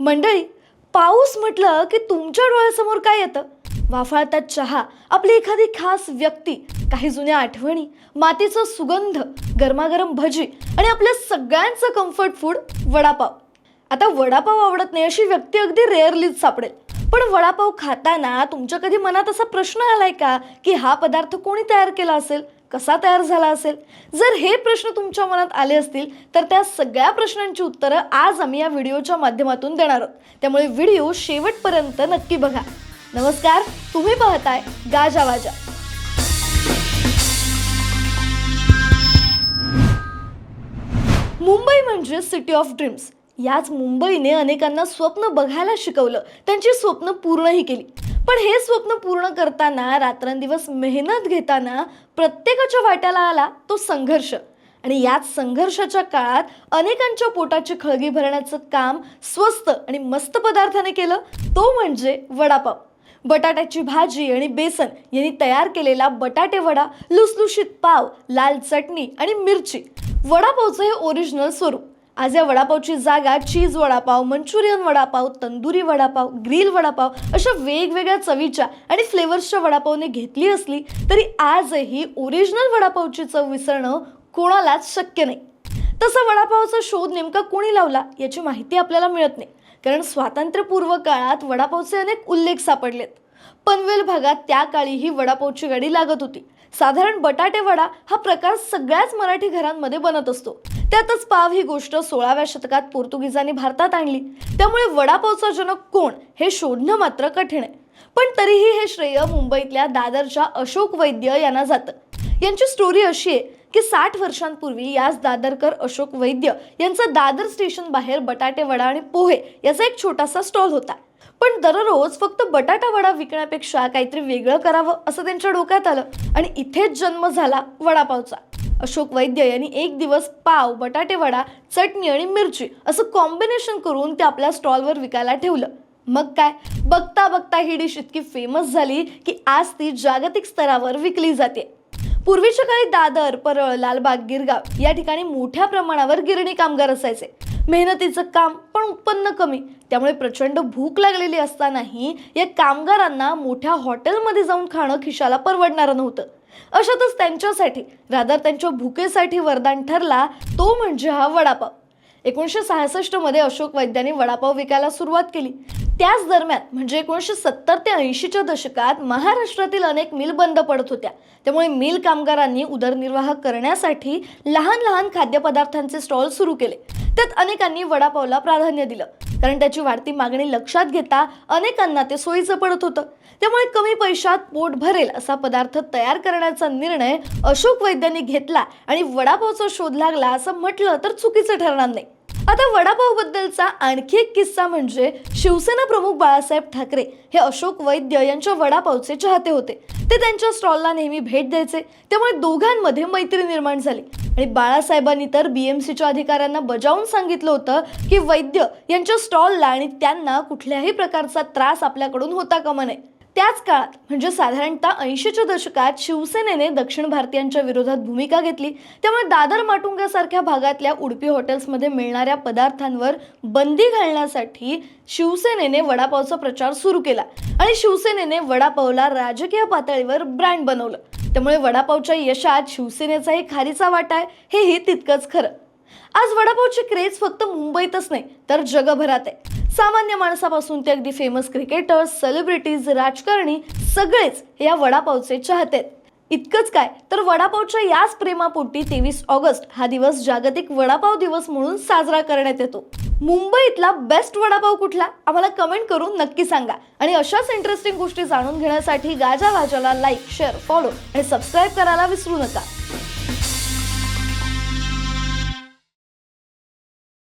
मंडळी पाऊस म्हटलं की तुमच्या डोळ्यासमोर काय येतं? वाफाळतात चहा आपली एखादी खास व्यक्ती काही जुन्या आठवणी मातीचा सुगंध गरमागरम भजी आणि आपल्या सगळ्यांचं कम्फर्ट फूड वडापाव. आता वडापाव आवडत नाही अशी व्यक्ती अगदी रेअरलीच सापडेल. पण वडापाव खाताना तुमच्या कधी मनात असा प्रश्न आलाय का की हा पदार्थ कोणी तयार केला असेल? कसा तयार झाला असेल? जर हे प्रश्न तुमच्या मनात आले असतील तर त्या सगळ्या प्रश्नांची उत्तरं आज आम्ही या व्हिडिओच्या माध्यमातून देणार आहोत. त्यामुळे व्हिडिओ शेवटपर्यंत नक्की बघा. नमस्कार तुम्ही पाहताय गाजा वाजा. मुंबई म्हणजे सिटी ऑफ ड्रीम्स. याच मुंबईने अनेकांना स्वप्न बघायला शिकवलं. त्यांची स्वप्न पूर्णही केली. पण हे स्वप्न पूर्ण करताना रात्रंदिवस मेहनत घेताना प्रत्येकाच्या वाट्याला आला तो संघर्ष. आणि याच संघर्षाच्या काळात अनेकांच्या पोटाची खळगी भरण्याचं काम स्वस्त आणि मस्त पदार्थाने केलं. तो म्हणजे वडापाव. बटाट्याची भाजी आणि बेसन यांनी तयार केलेला बटाटे वडा लुसलुशीत पाव लाल चटणी आणि मिरची. वडापावचं हे ओरिजिनल स्वरूप. आज या वडापावची जागा cheese vada pav manchurian vada pav tandoori vada pav grill vada pav अशा वेगवेगळ्या चवीच्या आणि फ्लेवर्सच्या वडापावने घेतली असली तरी आजही ओरिजिनल वडापावची चव विसरणं कोणालाच शक्य नाही. तसा वडापावचा शोध नेमका कोणी लावला याची माहिती आपल्याला मिळत नाही. कारण स्वातंत्र्यपूर्व काळात वडापावचे अनेक उल्लेख सापडलेत. पनवेल भागात त्या काळी ही वडापावची गाडी लागत होती. साधारण बटाटे वडा हा प्रकार सगळ्याच मराठी घरांमध्ये बनत असतो. त्यातच पाव ही गोष्ट सोळाव्या शतकात पोर्तुगीजांनी भारतात आणली. त्यामुळे वडापावचा जनक कोण हे शोधणं मात्र कठीण आहे. पण तरीही हे श्रेय मुंबईतल्या दादरच्या अशोक वैद्य यांना जातं. यांची स्टोरी अशी आहे की साठ वर्षांपूर्वी याच दादरकर अशोक वैद्य यांचा दादर स्टेशन बाहेर बटाटे वडा आणि पोहे याचा एक छोटासा स्टॉल होता. पण दररोज फक्त बटाटा वडा विकण्यापेक्षा काहीतरी वेगळं करावं असं त्यांच्या डोक्यात आलं. आणि इथेच जन्म झाला वडापावचा. अशोक वैद्य यांनी एक दिवस पाव बटाटे वडा चटणी आणि मिरची असं कॉम्बिनेशन करून ते आपल्या स्टॉलवर विकायला ठेवलं. मग काय? बघता बघता ही डिश इतकी फेमस झाली की आज ती जागतिक स्तरावर विकली जाते. पूर्वीच्या काळी दादर परळ लालबाग गिरगाव या ठिकाणी मोठ्या प्रमाणावर गिरणी कामगार असायचे. मेहनतीचं काम पण उत्पन्न कमी. त्यामुळे प्रचंड भूक लागलेली असतानाही या कामगारांना मोठ्या हॉटेलमध्ये जाऊन खाणं खिशाला परवडणारं नव्हतं. अशातच त्यांच्यासाठी रादर त्यांच्या भुकेसाठी वरदान ठरला तो म्हणजे हा वडापाव. एकोणीसशे सहासष्टमध्ये अशोक वैद्यांनी वडापाव विकायला सुरुवात केली. त्याच दरम्यान म्हणजे एकोणीसशे सत्तर ते ऐंशीच्या दशकात महाराष्ट्रातील अनेक मिल बंद पडत होत्या. त्यामुळे मिल कामगारांनी उदरनिर्वाह करण्यासाठी लहान लहान खाद्यपदार्थांचे स्टॉल सुरू केले. त्यात अनेकांनी वडापावला प्राधान्य दिलं. कारण त्याची वाढती मागणी लक्षात घेता अनेकांना ते सोयीचं पडत होतं. त्यामुळे कमी पैशात पोट भरेल असा पदार्थ तयार करण्याचा निर्णय अशोक वैद्यांनी घेतला आणि वडापावचा शोध लागला असं म्हटलं तर चुकीचं ठरणार नाही. आता वडापाव बद्दलचा आणखी एक किस्सा म्हणजे शिवसेना प्रमुख बाळासाहेब ठाकरे हे अशोक वैद्य यांच्या वडापावचे चाहते होते. ते त्यांच्या स्टॉलला नेहमी भेट द्यायचे. त्यामुळे दोघांमध्ये मैत्री निर्माण झाली. आणि बाळासाहेबांनी तर बीएमसीच्या अधिकाऱ्यांना बजावून सांगितलं होतं की वैद्य यांच्या स्टॉलला आणि त्यांना कुठल्याही प्रकारचा त्रास आपल्याकडून होता कामा नये. त्याच काळात म्हणजे साधारणतः ऐंशीच्या दशकात शिवसेनेने दक्षिण भारतीयांच्या विरोधात भूमिका घेतली. त्यामुळे दादर माटुंगासारख्या भागातल्या उडपी हॉटेल्समध्ये मिळणाऱ्या पदार्थांवर बंदी घालण्यासाठी शिवसेनेने वडापावचा प्रचार सुरू केला. आणि शिवसेनेने वडापावला राजकीय पातळीवर ब्रँड बनवलं. त्यामुळे वडापावच्या यशात शिवसेनेचाही खारीचा वाटा आहे हेही तितकंच खरं. आज वडापावची क्रेज फक्त मुंबईतच नाही तर जगभरात आहे. सामान्य माणसापासून ते अगदी फेमस क्रिकेटर्स सेलिब्रिटीज राजकारणी सगळेच या वडापावचे चाहते आहेत. इतकंच काय तर वडापावच्या याच प्रेमापोटी तेवीस ऑगस्ट हा दिवस जागतिक वडापाव दिवस म्हणून साजरा करण्यात येतो. मुंबईतला बेस्ट वडापाव कुठला? आम्हाला कमेंट करून नक्की सांगा. आणि अशाच इंटरेस्टिंग गोष्टी जाणून घेण्यासाठी गाजा भाज्याला लाईक शेअर फॉलो आणि सबस्क्राईब करायला विसरू नका.